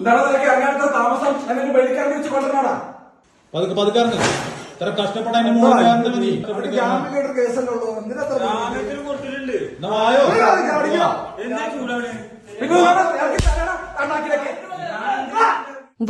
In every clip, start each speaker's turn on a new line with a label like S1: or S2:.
S1: എന്താണ് നിനക്ക് താമസം കൊണ്ടുവരണോടാ?
S2: പതുക്കെ ഇത്ര കഷ്ടപ്പെട്ട മതി
S1: ജാമ്യം കേസല്ലേ ഉള്ളൂ. എന്തിനാ
S2: വായോ.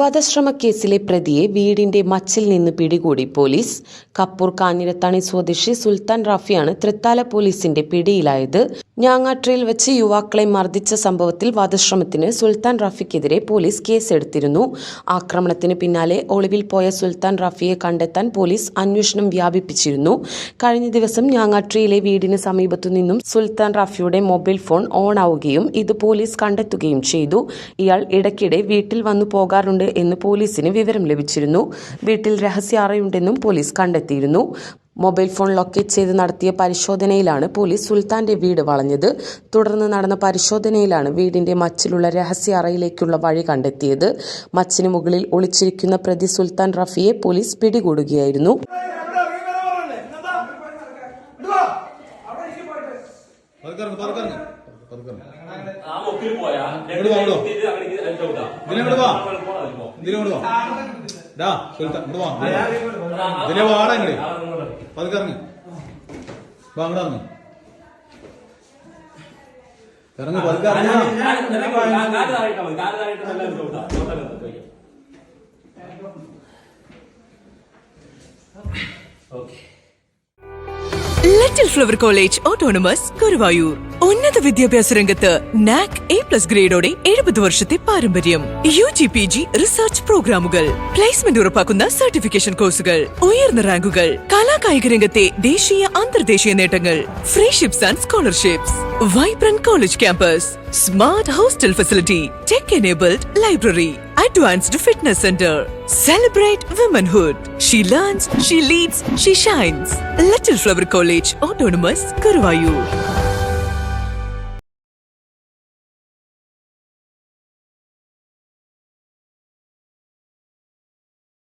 S3: വധശ്രമക്കേസിലെ പ്രതിയെ വീടിന്റെ മച്ചിൽ നിന്ന് പിടികൂടി പോലീസ്. കപ്പൂർ കാഞ്ഞിരത്താണി സ്വദേശി സുൽത്താൻ റാഫിയാണ് തൃത്താല പോലീസിന്റെ പിടിയിലായത്. ഞാങ്ങാട്രിയിൽ വെച്ച് യുവാക്കളെ മർദ്ദിച്ച സംഭവത്തിൽ വധശ്രമത്തിന് സുൽത്താൻ റാഫിക്കെതിരെ പോലീസ് കേസെടുത്തിരുന്നു. ആക്രമണത്തിന് പിന്നാലെ ഒളിവിൽ പോയ സുൽത്താൻ റാഫിയെ കണ്ടെത്താൻ പോലീസ് അന്വേഷണം വ്യാപിപ്പിച്ചിരുന്നു. കഴിഞ്ഞ ദിവസം ഞാങ്ങാട്രിയിലെ വീടിന് സമീപത്തു നിന്നും സുൽത്താൻ റാഫിയുടെ മൊബൈൽ ഫോൺ ഓൺ ആവുകയും ഇത് പോലീസ് കണ്ടെത്തുകയും ചെയ്തു. ഇയാൾ ഇടയ്ക്കിടെ വീട്ടിൽ വന്നു പോകാറുണ്ട് എന്ന് പോലീസിന് വിവരം ലഭിച്ചിരുന്നു. വീട്ടിൽ രഹസ്യ അറയുണ്ടെന്നും പോലീസ് കണ്ടെത്തിയിരുന്നു. മൊബൈൽ ഫോൺ ലൊക്കേറ്റ് ചെയ്ത് നടത്തിയ പരിശോധനയിലാണ് പോലീസ് സുൽത്താന്റെ വീട് വളഞ്ഞത്. തുടർന്ന് നടന്ന പരിശോധനയിലാണ് വീടിന്റെ മച്ചിലുള്ള രഹസ്യ അറയിലേക്കുള്ള വഴി കണ്ടെത്തിയത്. മച്ചിന് മുകളിൽ ഒളിച്ചിരിക്കുന്ന പ്രതി സുൽത്താൻ റഫിയെ പോലീസ് പിടികൂടുകയായിരുന്നു.
S4: പോയാ.
S2: ഡാ സുൽത്താൻ ഇങ്ങോട്ട് വാ ഇതിലെ വാടാ
S4: ഇങ്ങോട്ട്.
S2: പതുക്കെ ഇറങ്ങി. വാ അങ്ങോട്ട് ഇറങ്ങി. ഇറങ്ങി പതുക്കെ
S4: ഇറങ്ങി.
S2: ഇറങ്ങ്
S4: ഞാൻ- ഞാൻ- ഞാൻ- കാ-
S5: കാൽ ഉന്നത വിദ്യാഭ്യാസ രംഗത്ത് നാക് എ പ്ലസ് ഗ്രേഡോടെ എഴുപത് വർഷത്തെ പാരമ്പര്യം. U G P G research പ്രോഗ്രാമുകൾ പ്ലേസ്മെന്റ് ഉറപ്പാക്കുന്ന സർട്ടിഫിക്കേഷൻ കോഴ്സുകൾ ഉയർന്ന റാങ്കുകൾ കലാകായിക രംഗത്തെ ദേശീയ അന്തർദേശീയ നേട്ടങ്ങൾ freeships and scholarships vibrant college campus smart hostel facility tech enabled library advanced fitness centre celebrate womanhood she learns she leads she shines little flower college autonomous Guruvayur.